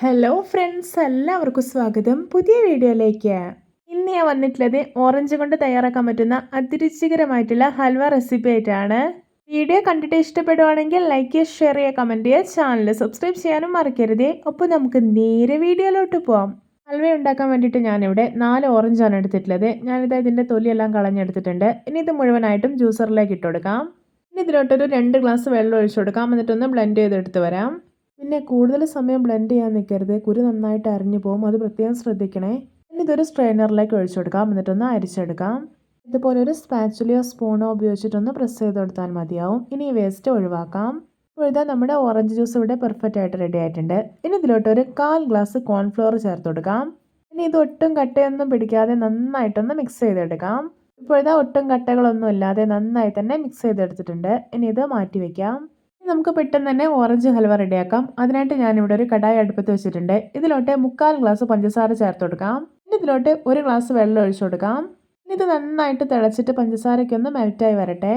Hello friends എല്ലാവർക്കും സ്വാഗതം. പുതിയ വീഡിയോയിലേക്ക്. ഇന്ന് ഞാൻ വന്നിട്ടുള്ളത് ഓറഞ്ച് കൊണ്ട് തയ്യാറാക്കാൻ പറ്റുന്ന അതിരുചികരമായിട്ടുള്ള ഹൽവ റെസിപ്പി ആയിട്ടാണ്. വീഡിയോ കണ്ടിട്ട് ഇഷ്ടപ്പെടുവാണെങ്കിൽ ലൈക്ക് ചെയ്യുക ഷെയർ ചെയ്യുക കമന്റ് ചെയ്യുക ചാനൽ സബ്സ്ക്രൈബ് ചെയ്യാനും മറക്കരുത്. അപ്പോൾ നമുക്ക് നേരെ വീഡിയോയിലോട്ട് പോവാം. ഹൽവ ഉണ്ടാക്കാൻ വേണ്ടിയിട്ട് ഞാനിവിടെ നാല് ഓറഞ്ചാണ് എടുത്തിട്ടുള്ളത്. ഞാനിത് ഇതിന്റെ തൊലിയെല്ലാം കളഞ്ഞെടുത്തിട്ടുണ്ട്. ഇനി ഇത് മുഴുവനായിട്ടും ജ്യൂസറിലേക്ക് ഇട്ടുകൊടുക്കാം ഇനി ഇതിലോട്ടൊരു രണ്ട് ഗ്ലാസ് വെള്ളം ഒഴിച്ചു കൊടുക്കാം. എന്നിട്ടൊന്ന് ബ്ലെൻഡ് ചെയ്തെടുത്ത് വരാം. പിന്നെ കൂടുതൽ സമയം ബ്ലെൻഡ് ചെയ്യാൻ നിൽക്കരുത് കുരു നന്നായിട്ട് അരിഞ്ഞു പോകും. അത് പ്രത്യേകം ശ്രദ്ധിക്കണേ. ഇനി ഇതൊരു സ്ട്രെയിനറിലേക്ക് ഒഴിച്ചു കൊടുക്കാം. എന്നിട്ടൊന്ന് അരിച്ചെടുക്കാം. ഇതുപോലെ ഒരു സ്പാച്ചുലിയോ സ്പൂണോ ഉപയോഗിച്ചിട്ടൊന്ന് പ്രസ് ചെയ്ത് കൊടുത്താൽ മതിയാവും. ഇനി ഈ വേസ്റ്റ് ഒഴിവാക്കാം. ഇപ്പോൾ നമ്മുടെ ഓറഞ്ച് ജ്യൂസ് ഇവിടെ പെർഫെക്റ്റ് ആയിട്ട് റെഡി ആയിട്ടുണ്ട്. ഇനി ഇതിലോട്ട് ഒരു കാൽ ഗ്ലാസ് കോൺഫ്ലോർ ചേർത്ത് കൊടുക്കാം. ഇനി ഇത് ഒട്ടും കട്ടയൊന്നും പിടിക്കാതെ നന്നായിട്ടൊന്ന് മിക്സ് ചെയ്തെടുക്കാം. ഇപ്പോഴത്തെ ഒട്ടും കട്ടകളൊന്നും ഇല്ലാതെ നന്നായി തന്നെ മിക്സ് ചെയ്തെടുത്തിട്ടുണ്ട്. ഇനി ഇത് മാറ്റി വയ്ക്കാം നമുക്ക് പെട്ടെന്ന് തന്നെ ഓറഞ്ച് ഹൽവ റെഡിയാക്കാം. അതിനായിട്ട് ഞാനിവിടെ ഒരു കടായി അടുപ്പത്ത് വെച്ചിട്ടുണ്ട്. ഇതിലോട്ട് മുക്കാൽ ഗ്ലാസ് പഞ്ചസാര ചേർത്ത് കൊടുക്കാം. ഇതിലോട്ട് ഒരു ഗ്ലാസ് വെള്ളം ഒഴിച്ചു കൊടുക്കാം. ഇത് നന്നായിട്ട് തിളച്ചിട്ട് പഞ്ചസാരയ്ക്കൊന്ന് മെൽറ്റായി വരട്ടെ.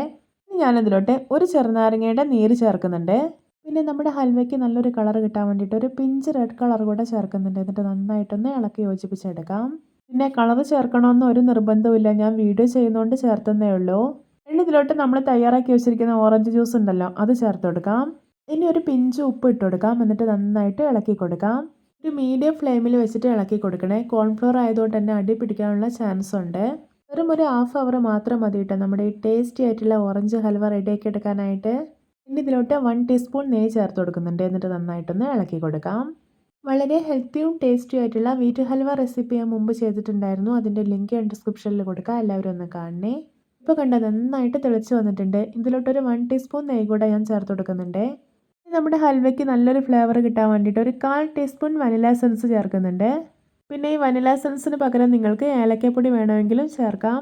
ഞാനിതിലോട്ട് ഒരു ചെറുനാരങ്ങയുടെ നീര് ചേർക്കുന്നുണ്ട്. പിന്നെ നമ്മുടെ ഹൽവയ്ക്ക് നല്ലൊരു കളർ കിട്ടാൻ വേണ്ടിയിട്ട് ഒരു പിഞ്ച് റെഡ് കളർ കൂടെ ചേർക്കുന്നുണ്ട്. എന്നിട്ട് നന്നായിട്ടൊന്ന് ഇളക്കി യോജിപ്പിച്ചെടുക്കാം. പിന്നെ കളർ ചേർക്കണമെന്ന് ഒരു നിർബന്ധമില്ല ഞാൻ വീഡിയോ ചെയ്യുന്നതുകൊണ്ട് ചേർത്തന്നേ ഉള്ളൂ. ഇനി ഇതിലോട്ട് നമ്മൾ തയ്യാറാക്കി വെച്ചിരിക്കുന്ന ഓറഞ്ച് ജ്യൂസ് ഉണ്ടല്ലോ അത് ചേർത്ത് കൊടുക്കാം. ഇനി ഒരു പിഞ്ച് ഉപ്പ് ഇട്ട് കൊടുക്കാം എന്നിട്ട് നന്നായിട്ട് ഇളക്കി കൊടുക്കാം. ഒരു മീഡിയം ഫ്ലെയിമിൽ വെച്ചിട്ട് ഇളക്കി കൊടുക്കണേ. കോൺഫ്ലോർ ആയതുകൊണ്ട് തന്നെ അടി പിടിക്കാനുള്ള ചാൻസ് ഉണ്ട്. വെറും ഒരു ഹാഫ് അവർ മാത്രം മതി കേട്ടോ നമ്മുടെ ഈ ടേസ്റ്റി ആയിട്ടുള്ള ഓറഞ്ച് ഹൽവ റെഡിയാക്കി എടുക്കാനായിട്ട്. ഇനി ഇതിലോട്ട് വൺ ടീസ്പൂൺ നെയ്യ് ചേർത്ത് കൊടുക്കുന്നുണ്ട് എന്നിട്ട് നന്നായിട്ടൊന്ന് ഇളക്കി കൊടുക്കാം. വളരെ ഹെൽത്തിയും ടേസ്റ്റിയും ആയിട്ടുള്ള വീറ്റ് ഹൽവ റെസിപ്പി ഞാൻ മുമ്പ് ചെയ്തിട്ടുണ്ടായിരുന്നു. അതിന്റെ ലിങ്ക് ഞാൻ ഡിസ്ക്രിപ്ഷനിൽ കൊടുക്കാം. എല്ലാവരും ഒന്ന് കാണണേ. ഇപ്പോൾ കണ്ട നന്നായിട്ട് തിളച്ച് വന്നിട്ടുണ്ട്. ഇതിലോട്ടൊരു വൺ ടീസ്പൂൺ നെയ്യ് കൂടെ ഞാൻ ചേർത്ത് കൊടുക്കുന്നുണ്ട്. നമ്മുടെ ഹൽവയ്ക്ക് നല്ലൊരു ഫ്ലേവർ കിട്ടാൻ വേണ്ടിയിട്ട് ഒരു കാൽ ടീസ്പൂൺ വനില സെൻസ് ചേർക്കുന്നുണ്ട്. പിന്നെ ഈ വനില സെൻസിന് പകരം നിങ്ങൾക്ക് ഏലക്കപ്പൊടി വേണമെങ്കിലും ചേർക്കാം.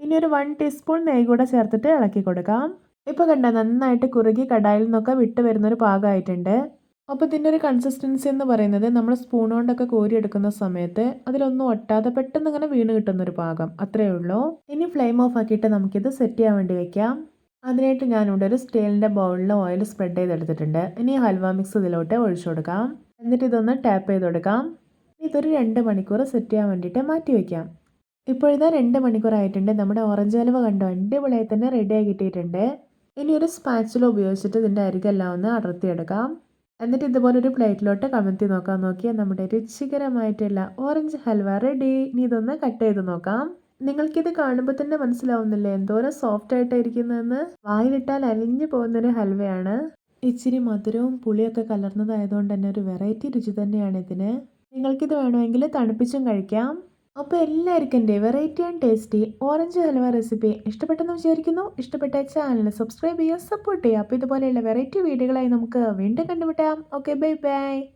ഇനി ഒരു വൺ ടീസ്പൂൺ നെയ്യ് കൂടെ ചേർത്തിട്ട് ഇളക്കി കൊടുക്കാം. ഇപ്പോൾ കണ്ട നന്നായിട്ട് കുറുകി കടായിൽ നിന്നൊക്കെ വിട്ട് വരുന്നൊരു പാകമായിട്ടുണ്ട്. അപ്പോൾ ഇതിന്റെ ഒരു കൺസിസ്റ്റൻസി എന്ന് പറയുന്നത് നമ്മൾ സ്പൂൺ കൊണ്ടൊക്കെ കോരിയെടുക്കുന്ന സമയത്ത് അതിലൊന്നും ഒട്ടാതെ പെട്ടെന്ന് ഇങ്ങനെ വീണ് കിട്ടുന്നൊരു പാകം. അത്രയേ ഉള്ളൂ. ഇനി ഫ്ലെയിം ഓഫ് ആക്കിയിട്ട് നമുക്കിത് സെറ്റ് ചെയ്യാൻ വേണ്ടി വെക്കാം. അതിനായിട്ട് ഞാനിവിടെ ഒരു സ്റ്റീലിന്റെ ബൗളിൽ ഓയിൽ സ്പ്രെഡ് ചെയ്തെടുത്തിട്ടുണ്ട്. ഇനി ഹൽവ മിക്സ് ഇതിലോട്ട് ഒഴിച്ചു കൊടുക്കാം. എന്നിട്ട് ഇതൊന്ന് ടാപ്പ് ചെയ്ത് കൊടുക്കാം. ഇതൊരു രണ്ട് മണിക്കൂർ സെറ്റ് ചെയ്യാൻ വേണ്ടിയിട്ട് മാറ്റി വയ്ക്കാം ഇപ്പോഴിതാ രണ്ട് മണിക്കൂറായിട്ടുണ്ട് നമ്മുടെ ഓറഞ്ച് ഹൽവ കണ്ടോ? അടിപൊളിയായി തന്നെ റെഡിയായി കിട്ടിയിട്ടുണ്ട്. ഇനി ഒരു സ്പാച്ചിൽ ഉപയോഗിച്ചിട്ട് ഇതിന്റെ അരികെല്ലാം ഒന്ന് അടർത്തിയെടുക്കാം. എന്നിട്ട് ഇതുപോലെ ഒരു പ്ലേറ്റിലോട്ട് കമഴ്ത്തി നോക്കാൻ നോക്കിയാൽ നമ്മുടെ രുചികരമായിട്ടുള്ള ഓറഞ്ച് ഹൽവ റെഡി ഇനി ഇതൊന്ന് കട്ട് ചെയ്ത് നോക്കാം. നിങ്ങൾക്കിത് കാണുമ്പോൾ തന്നെ മനസ്സിലാവുന്നില്ലേ? എന്തോരം സോഫ്റ്റ് ആയിട്ടായിരിക്കുന്നതെന്ന്? വായിലിട്ടാൽ അലിഞ്ഞു പോകുന്നൊരു ഹൽവയാണ്. ഇച്ചിരി മധുരവും പുളിയൊക്കെ കലർന്നതായതുകൊണ്ട് തന്നെ ഒരു വെറൈറ്റി രുചി തന്നെയാണ് ഇതിന്. നിങ്ങൾക്കിത് വേണമെങ്കിൽ തണുപ്പിച്ചും കഴിക്കാം. അപ്പോൾ എല്ലാവർക്കും എന്റെ variety and tasty orange halwa recipe ഇഷ്ടപ്പെട്ടെന്ന് വിചാരിക്കുന്നു. ഇഷ്ടപ്പെട്ട ചാനൽ സബ്സ്ക്രൈബ് ചെയ്യുക സപ്പോർട്ട് ചെയ്യുക. അപ്പോൾ ഇതുപോലെയുള്ള വെറൈറ്റി വീഡിയോകളായി നമുക്ക് വീണ്ടും കണ്ടുമുട്ടാം. Okay bye bye